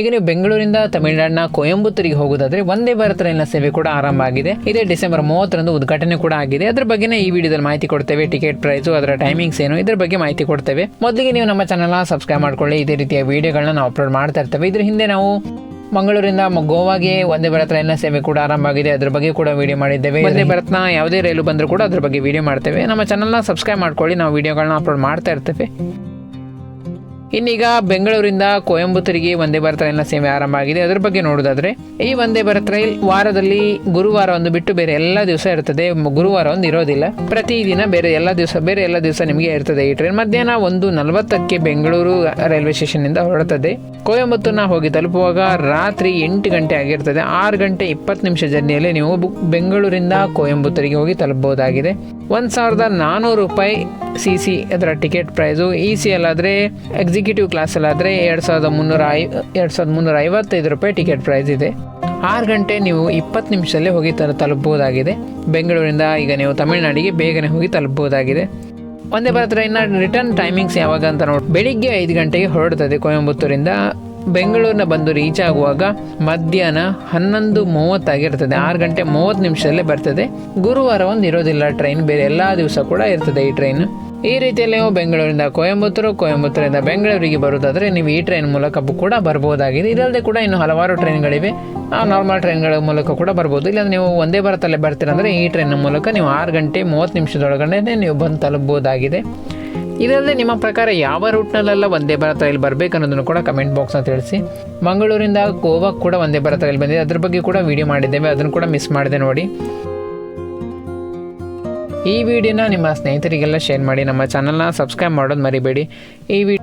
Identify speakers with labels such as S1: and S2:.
S1: ಈಗ ನೀವು ಬೆಂಗಳೂರಿಂದ ತಮಿಳುನಾಡಿನ ಕೊಯಂಬತ್ತೂರಿಗೆ ಹೋಗೋದಾದ್ರೆ ಒಂದೇ ಭಾರತ ರೈಲಿನ ಸೇವೆ ಕೂಡ ಆರಂಭ ಆಗಿದೆ. ಇದೇ ಡಿಸೆಂಬರ್ ಮೂವತ್ತರಂದು ಉದ್ಘಾಟನೆ ಕೂಡ ಆಗಿದೆ. ಅದ್ರ ಬಗ್ಗೆನೇ ಈ ವಿಡಿಯೋದಲ್ಲಿ ಮಾಹಿತಿ ಕೊಡ್ತೇವೆ. ಟಿಕೆಟ್ ಪ್ರೈಸು ಅದರ ಟೈಮಿಂಗ್ಸ್ ಏನು ಇದ್ರ ಬಗ್ಗೆ ಮಾಹಿತಿ ಕೊಡ್ತೇವೆ. ಮೊದಲಿಗೆ ನೀವು ನಮ್ಮ ಚಾನಲ್ನ ಸಬ್ಸ್ಕ್ರೈಬ್ ಮಾಡ್ಕೊಳ್ಳಿ. ಇದೇ ರೀತಿಯ ವಿಡಿಯೋಗಳನ್ನ ನಾವು ಅಪ್ಲೋಡ್ ಮಾಡ್ತಾ ಇರ್ತೇವೆ. ಇದ್ರ ಹಿಂದೆ ನಾವು ಮಂಗಳೂರಿಂದ ಗೋವಾಗೆ ಒಂದೇ ಭಾರತ್ ರೈಲಿನ ಸೇವೆ ಕೂಡ ಆರಂಭ ಆಗಿದೆ. ಅದ್ರ ಬಗ್ಗೆ ಕೂಡ ವಿಡಿಯೋ ಮಾಡಿದ್ದೇವೆ. ಒಂದೇ ಭಾರತ್ನ ಯಾವುದೇ ರೈಲು ಬಂದರೂ ಕೂಡ ಅದ್ರ ಬಗ್ಗೆ ವಿಡಿಯೋ ಮಾಡ್ತೇವೆ. ನಮ್ಮ ಚಾನಲ್ನ ಸಬ್ಸ್ಕ್ರೈಬ್ ಮಾಡ್ಕೊಳ್ಳಿ. ನಾವು ವಿಡಿಯೋಗಳನ್ನ ಅಪ್ಲೋಡ್ ಮಾಡ್ತಾ ಇರ್ತೇವೆ. ಇನ್ನೀಗ ಬೆಂಗಳೂರಿಂದ ಕೊಯಂಬತ್ತೂರಿಗೆ ವಂದೇ ಭಾರತ ರೈಲ್ನ ಸೇವೆ ಆರಂಭ ಆಗಿದೆ. ಅದರ ಬಗ್ಗೆ ನೋಡೋದಾದ್ರೆ ಈ ವಂದೇ ಭಾರತ್ ರೈಲ್ ವಾರದಲ್ಲಿ ಗುರುವಾರ ಒಂದು ಬಿಟ್ಟು ಬೇರೆ ಎಲ್ಲ ದಿವಸ ಇರ್ತದೆ ಗುರುವಾರ ಒಂದು ಇರೋದಿಲ್ಲ. ಪ್ರತಿದಿನ ಬೇರೆ ಎಲ್ಲ ದಿವಸ, ಬೇರೆ ಎಲ್ಲ ದಿವಸ ನಿಮಗೆ ಇರ್ತದೆ. ಈ ಟ್ರೈನ್ ಮಧ್ಯಾಹ್ನ ಒಂದು ನಲವತ್ತಕ್ಕೆ ಬೆಂಗಳೂರು ರೈಲ್ವೆ ಸ್ಟೇಷನ್ ಇಂದ ಹೊರಡುತ್ತದೆ ಕೊಯಂಬತ್ತೂರ್ನ ಹೋಗಿ ತಲುಪುವಾಗ ರಾತ್ರಿ ಎಂಟು ಗಂಟೆ ಆಗಿರ್ತದೆ. ಆರು ಗಂಟೆ ಇಪ್ಪತ್ತು ನಿಮಿಷ ಜರ್ನಿಯಲ್ಲಿ ನೀವು ಬೆಂಗಳೂರಿಂದ ಕೋಯಂಬತ್ತೂರಿಗೆ ಹೋಗಿ ತಲುಪಬಹುದಾಗಿದೆ. ಒಂದು ಸಾವಿರದ ನಾನ್ನೂರು ರೂಪಾಯಿ ಸಿ ಸಿ ಅದರ ಟಿಕೆಟ್ ಪ್ರೈಸು. ಇ ಸಿ ಅಲ್ಲಾದರೆ ಎಕ್ಸಿಕ್ಯೂಟಿವ್ ಕ್ಲಾಸಲ್ಲಾದರೆ ಎರಡು ಸಾವಿರದ ಮುನ್ನೂರ ಐ ಎರಡು ಸಾವಿರದ ಮುನ್ನೂರ ಐವತ್ತೈದು ರೂಪಾಯಿ ಟಿಕೆಟ್ ಪ್ರೈಸ್ ಇದೆ. ಆರು ಗಂಟೆ ನೀವು ಇಪ್ಪತ್ತು ನಿಮಿಷದಲ್ಲೇ ಹೋಗಿ ತರ ತಲುಪಬಹುದಾಗಿದೆ. ಬೆಂಗಳೂರಿಂದ ಈಗ ನೀವು ತಮಿಳುನಾಡಿಗೆ ಬೇಗನೆ ಹೋಗಿ ತಲುಪಬಹುದಾಗಿದೆ. ಒಂದೇ ಭಾರತ್ ಇನ್ನು ರಿಟರ್ನ್ ಟೈಮಿಂಗ್ಸ್ ಯಾವಾಗ ಅಂತ ನೋಡಿ ಬೆಳಿಗ್ಗೆ ಐದು ಗಂಟೆಗೆ ಹೊರಡುತ್ತದೆ ಕೊಯಂಬತ್ತೂರಿಂದ. ಬೆಂಗಳೂರಿನ ಬಂದು ರೀಚ್ ಆಗುವಾಗ ಮಧ್ಯಾಹ್ನ ಹನ್ನೊಂದು ಮೂವತ್ತಾಗಿರ್ತದೆ ಆರು ಗಂಟೆ ಮೂವತ್ತು ನಿಮಿಷದಲ್ಲೇ ಬರ್ತದೆ. ಗುರುವಾರ ಒಂದು ಇರೋದಿಲ್ಲ ಟ್ರೈನ್ ಬೇರೆ ಎಲ್ಲ ದಿವಸ ಕೂಡ ಇರ್ತದೆ ಈ ಟ್ರೈನ್ ಈ ರೀತಿಯಲ್ಲಿ ನೀವು ಬೆಂಗಳೂರಿಂದ ಕೊಯಂಬತ್ತೂರು, ಕೊಯಂಬತ್ತೂರಿಂದ ಬೆಂಗಳೂರಿಗೆ ಬರುವುದಾದರೆ ನೀವು ಈ ಟ್ರೈನ್ ಮೂಲಕ ಕೂಡ ಬರ್ಬೋದಾಗಿದೆ. ಇದಲ್ಲದೆ ಕೂಡ ಇನ್ನು ಹಲವಾರು ಟ್ರೈನ್ಗಳಿವೆ ಆ ನಾರ್ಮಲ್ ಟ್ರೈನ್ಗಳ ಮೂಲಕ ಕೂಡ ಬರ್ಬೋದು. ಇಲ್ಲಾಂದ್ರೆ ನೀವು ಒಂದೇ ಭಾರತಲ್ಲೇ ಬರ್ತೀರಂದರೆ ಈ ಟ್ರೈನ್ ಮೂಲಕ ನೀವು ಆರು ಗಂಟೆ ಮೂವತ್ತು ನಿಮಿಷದೊಳಗಡೆ ನೀವು ಬಂದು ತಲುಪಬಹುದಾಗಿದೆ ಇದಲ್ಲದೆ ನಿಮ್ಮ ಪ್ರಕಾರ ಯಾವ ರೂಟ್ನಲ್ಲೆಲ್ಲ ಒಂದೇ ಭಾರತ ಇಲ್ಲಿ ಬರಬೇಕು ಅನ್ನೋದನ್ನು ಕೂಡ ಕಮೆಂಟ್ ಬಾಕ್ಸ್ನ ತಿಳಿಸಿ. ಮಂಗಳೂರಿಂದ ಗೋವಾ ಕೂಡ ಒಂದೇ ಭಾರತ ರೈಲ್ ಬಂದಿದೆ. ಅದ್ರ ಬಗ್ಗೆ ಕೂಡ ವಿಡಿಯೋ ಮಾಡಿದ್ದೇವೆ. ಅದನ್ನು ಕೂಡ ಮಿಸ್ ಮಾಡಿದೆ ನೋಡಿ. ಈ ವಿಡಿಯೋನ ನಿಮ್ಮ ಸ್ನೇಹಿತರಿಗೆಲ್ಲ ಶೇರ್ ಮಾಡಿ ನಮ್ಮ ಚಾನಲ್ನ ಸಬ್ಸ್ಕ್ರೈಬ್ ಮಾಡೋದು ಮರಿಬೇಡಿ. ಈ ವಿ